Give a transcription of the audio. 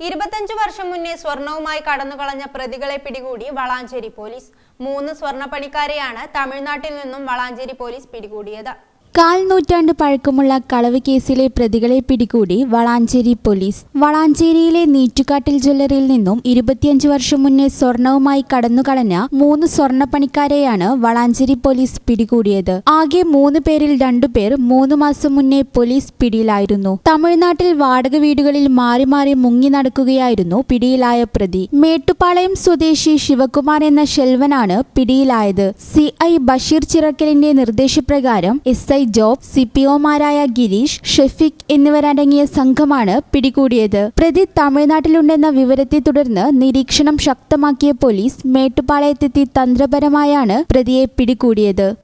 ഇരുപത്തഞ്ച് വർഷം മുന്നേ സ്വർണവുമായി കടന്നുകളഞ്ഞ പ്രതികളെ പിടികൂടി വളാഞ്ചേരി പോലീസ്. മൂന്ന് സ്വർണപ്പണിക്കാരെയാണ് തമിഴ്നാട്ടിൽ നിന്നും വളാഞ്ചേരി പോലീസ് പിടികൂടിയത്. കാൽ നൂറ്റാണ്ട് പഴക്കമുള്ള കളവ് കേസിലെ പ്രതികളെ പിടികൂടി വളാഞ്ചേരി പോലീസ്. വളാഞ്ചേരിയിലെ നീറ്റുകാട്ടിൽ ജ്വല്ലറിയിൽ നിന്നും ഇരുപത്തിയഞ്ച് വർഷം മുന്നേ സ്വർണവുമായി കടന്നുകളഞ്ഞ മൂന്ന് സ്വർണപ്പണിക്കാരെയാണ് വളാഞ്ചേരി പോലീസ് പിടികൂടിയത്. ആകെ മൂന്ന് പേരിൽ രണ്ടുപേർ മൂന്ന് മാസം മുന്നേ പോലീസ് പിടിയിലായിരുന്നു. തമിഴ്നാട്ടിൽ വാടക വീടുകളിൽ മാറി മാറി മുങ്ങി നടക്കുകയായിരുന്നു പിടിയിലായ പ്രതി. മേട്ടുപാളയം സ്വദേശി ശിവകുമാർ എന്ന ഷെൽവനാണ് പിടിയിലായത്. സി ഐ ബഷീർ ചിറക്കലിന്റെ നിർദ്ദേശപ്രകാരം S I Job C P ഒമാരായ Girish Shafeeq എന്നിവരടങ്ങിയ സംഘമാണ് പിടികൂടിയത്. പ്രതി തമിഴ്നാട്ടിലുണ്ടെന്ന വിവരത്തെ തുടർന്ന് നിരീക്ഷണം ശക്തമാക്കിയ പോലീസ് മേട്ടുപാളയത്തെത്തി തന്ത്രപരമായാണ് പ്രതിയെ പിടികൂടിയത്.